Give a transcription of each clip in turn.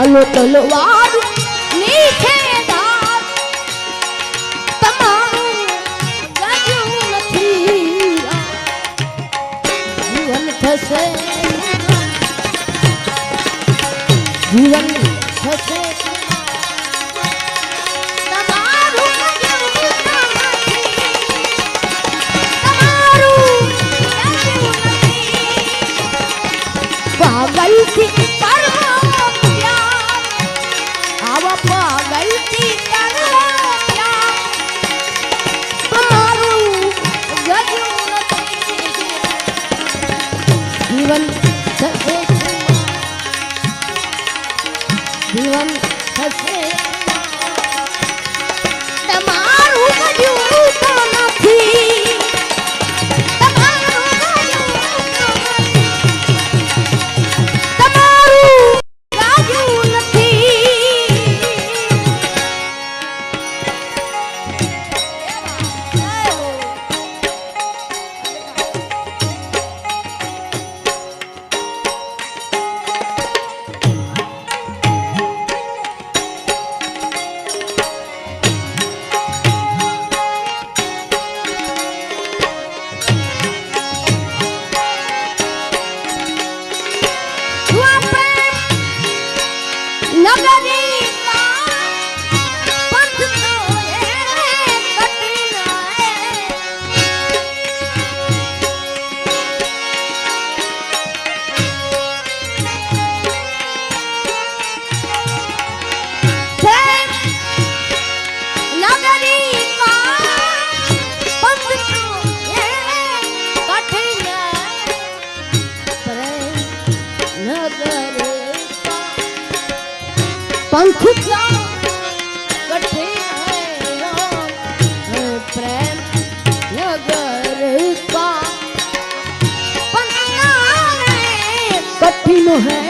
હાલો તલવાર નીચે જીવન થશે. જીવન पा mujer.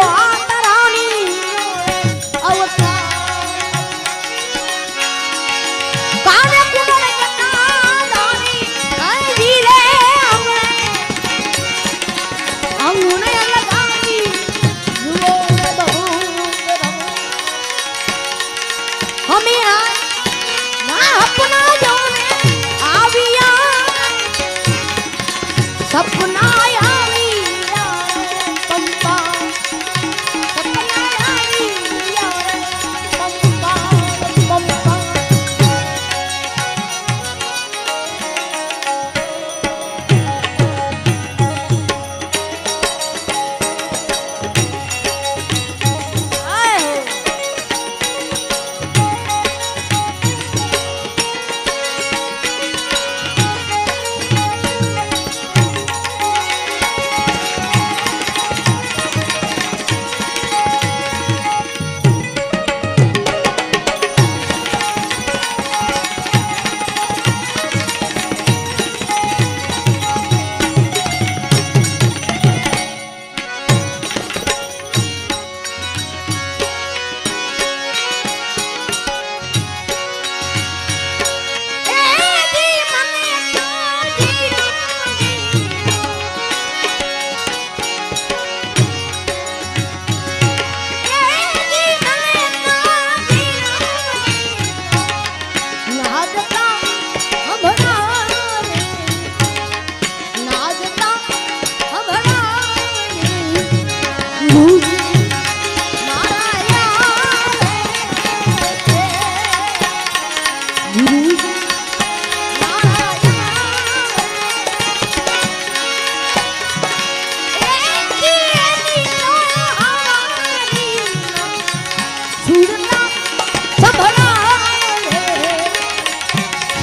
Oh,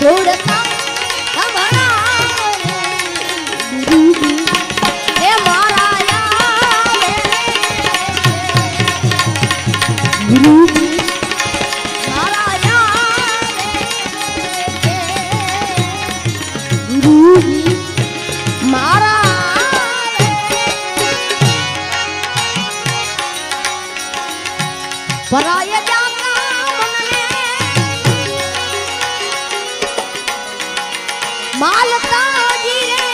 जोड़ માલતા ગીરે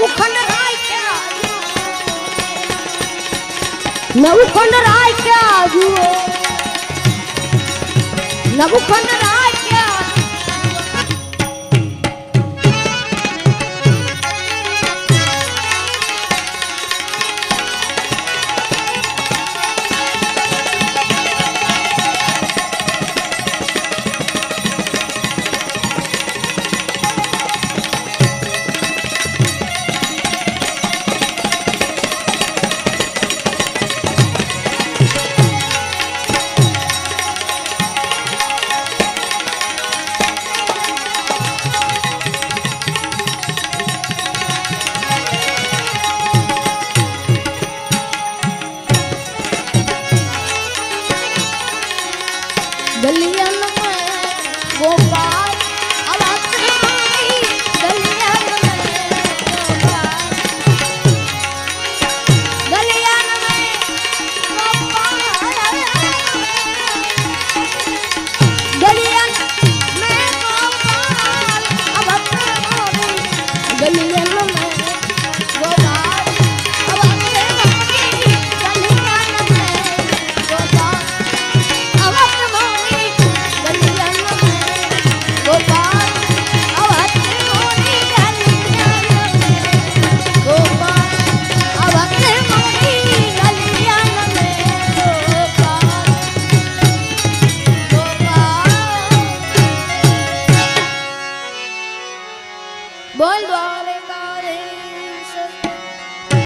નવખંડ રાખ્યા નવખંડ રાખ્યા જુઓ નવખંડ રાખ્યા